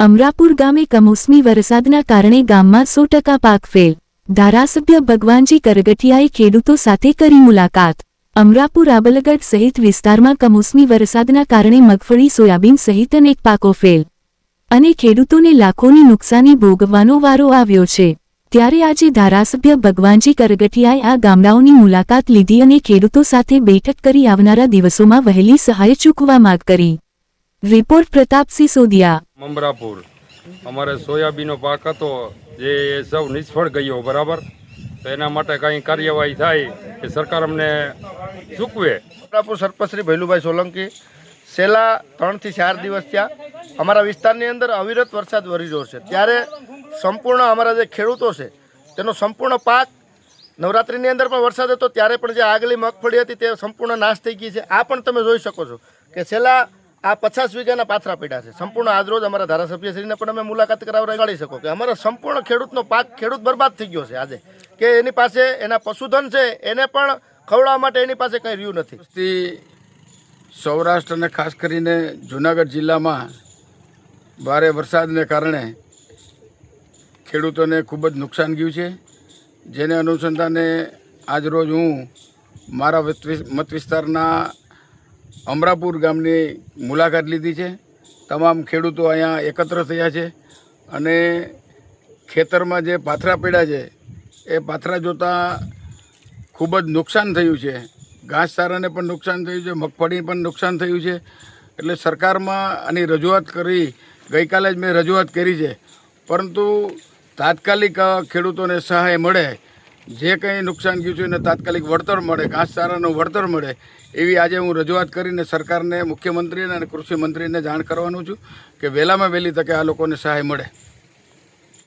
અમરાપુર ગામે કમોસમી વરસાદના કારણે ગામમાં સો ટકા પાક ફેલ. ધારાસભ્ય ભગવાનજી કરગઠિયાએ ખેડૂતો સાથે કરી મુલાકાત. અમરાપુર આબલગઢ સહિત વિસ્તારમાં કમોસમી વરસાદના કારણે મગફળી, સોયાબીન સહિત અનેક પાકો ફેલ અને ખેડૂતોને લાખોની નુકસાની ભોગવવાનો વારો આવ્યો છે. ત્યારે આજે ધારાસભ્ય ભગવાનજી કરગઠિયાએ આ ગામડાઓની મુલાકાત લીધી અને ખેડૂતો સાથે બેઠક કરી આવનારા દિવસોમાં વહેલી સહાય ચૂકવા માગ કરી. રિપોર્ટ પ્રતાપસિંહ સોદિયા મમરાપુર. અમારે સોયાબીનનો પાક હતો જે સૌ નિષ્ફળ ગયો બરાબર? તો એના માટે કંઈ કાર્યવાહી થાય કે સરકાર અમને ચૂકવે. મમરાપુર સરપંચ શ્રી ભૈલુભાઈ સોલંકી છેલ્લા ત્રણથી ચાર દિવસ ત્યાં અમારા વિસ્તારની અંદર અવિરત વરસાદ વરી રહ્યો છે. ત્યારે સંપૂર્ણ અમારા જે ખેડૂતો છે તેનો સંપૂર્ણ પાક નવરાત્રિની અંદર પણ વરસાદ હતો ત્યારે પણ જે આગલી મગફળી હતી તે સંપૂર્ણ નાશ થઈ ગઈ છે. આ પણ તમે જોઈ શકો છો કે છેલ્લા આ પચાસ વીઘાના પાથરા પડ્યા છે. સંપૂર્ણ આજરોજ અમારા ધારાસભ્યશ્રીને પણ અમે મુલાકાત કરાવવા ગાડી શકો કે અમારા સંપૂર્ણ ખેડૂતનો પાક, ખેડૂત બરબાદ થઈ ગયો છે આજે. કે એની પાસે એના પશુધન છે, એને પણ ખવડાવવા માટે એની પાસે કંઈ રહ્યું નથી. સૌરાષ્ટ્ર અને ખાસ કરીને જૂનાગઢ જિલ્લામાં ભારે વરસાદને કારણે ખેડૂતોને ખૂબ જ નુકસાન ગયું છે. જેને અનુસંધાને આજરોજ હું મારા મત વિસ્તારના અમરાપુર ગામની મુલાકાત લીધી છે. તમામ ખેડૂતો અહીંયા એકત્ર થયા છે અને ખેતરમાં જે પાથરા પડ્યા છે, એ પાથરા જોતાં ખૂબ જ નુકસાન થયું છે. ઘાસચારાને પણ નુકસાન થયું છે મગફળી પણ નુકસાન થયું છે. એટલે સરકારમાં આની રજૂઆત કરી, ગઈકાલે જ મેં રજૂઆત કરી છે. પરંતુ તાત્કાલિક ખેડૂતોને સહાય મળે જે કંઈ નુકસાન ગયું છે એને તાત્કાલિક વળતર મળે ઘાસચારાનું વળતર મળે, એવી આજે હું રજૂઆત કરીને સરકારને, મુખ્યમંત્રીને અને કૃષિમંત્રીને જાણ કરવાનું છું કે વહેલામાં વહેલી તકે આ લોકોને સહાય મળે.